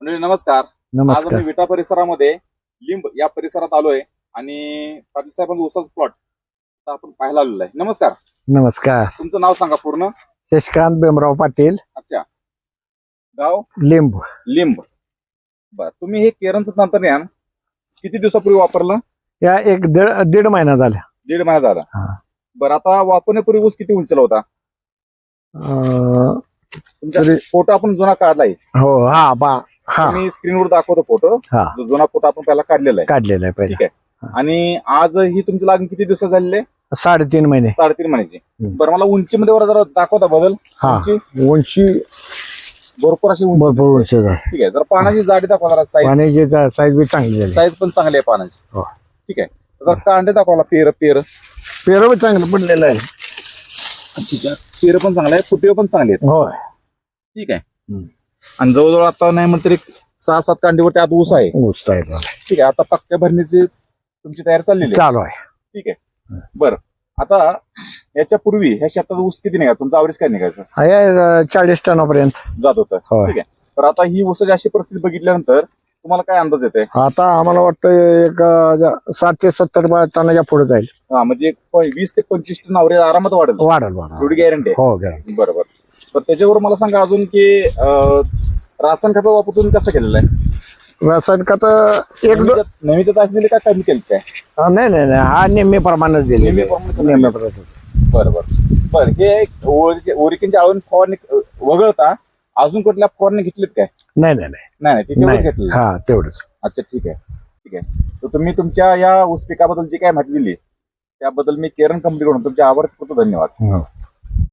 म्हणजे नमस्कार. आज नमस्कार. आम्ही विटा परिसरामध्ये लिंब या परिसरात आलोय आणि पाटील साहेबांचा उसाचा प्लॉट आपण पाहायला आलेलो आहे. नमस्कार. नमस्कार. तुमचं नाव सांगा पूर्ण. शशिकांत भीमराव पाटील. अच्छा. गाव? लिंब. लिंब. बर तुम्ही हे केरनचं तंत्रज्ञान किती दिवसापूर्वी वापरलं? या एक दीड दीड महिना झाला. दीड महिना झाला. हा. बरं आता वापरण्यापूर्वी ऊस किती उंचीला होता? अं, तुमचा तरी- फोटो आपण जुना काढलाय. हो हा बा हा. मी स्क्रीनवर दाखवतो फोटो हा. जो जुना फोटो आपण पहिला काढलेला आहे. काढलेला आहे ठीक पहिले आहे आणि आज ही तुमची लागण किती दिवस झालेले साडेतीन महिने. साडेतीन महिन्याची. हम्म. बरं मला उंचीमध्ये वर जरा दाखवता बदल. हा. उंची? उंची भरपूर अशी उंची भरपूर. उंच झाली ठीक आहे. जर पानाची जाडी दाखवा जरा साईज पाण्याची साईज बी चांगली झाली. साईज पण चांगली आहे पानाची. हो. ठीक आहे. जर कांडे दाखवला पेर पेर. पेरू बी चांगलं पडलेलं आहे. ठीक आहे पेर पण चांगले आहे. फुटे पण चांगले आहेत. हो ठीक आहे. हम्म. आणि जवळजवळ आता नाही म्हणलं तरी सहा सात कांडीवरती आता ऊस आहे. ऊस. ठीक आहे आता पक्क्या भरणीची तुमची तयारी चाललेली आहे. चालू आहे. ठीक आहे. बरं. आता याच्या पूर्वी ह्या शेतात ऊस किती निघायचा तुमचा अवरेज काय निघायचं? आहे अं, चाळीस टनापर्यंत. जात होतं. होय ठीक आहे. तर आता ही ऊसाची अशी परिस्थिती बघितल्यानंतर तुम्हाला काय अंदाज येते आता आम्हाला वाटतं एक अं, साठ ते सत्तर बा- टनाच्या पुढे जाईल. हा म्हणजे एक प- वीस ते पंचवीस टन अवरेज आरामात वाढेल. वाढेल वाढेल. एवढी गॅरंटी हो गॅरंटी बरोबर तर त्याच्यावर मला सांगा अजून की अं, रासायन खताचा वापर तुम्ही कसं केलेला आहे? रासायनिक आता एक दो- तास दिले का कमी केलं काय? हा, नाही नाही नाही. हा नेहमी प्रमाणच दिले नेहमी प्रमाणे नेहमी प्रमाणे बरं बरं. बरं हे ओरिकिनच्या आळून फवारणी अं, वगळता अजून कुठल्या फवारणी घेतलीत काय? नाही नाही नाही. नाही नाही ते तेवढंच नाही. घेतलं हा तेवढंच. अच्छा ठीक आहे. ठीक आहे. तर तुम्ही तुमच्या या ऊस पिकाबद्दल जी काय माहिती दिली त्याबद्दल मी केरन कंपनीकडून तुमचे आभार करतो धन्यवाद. हो.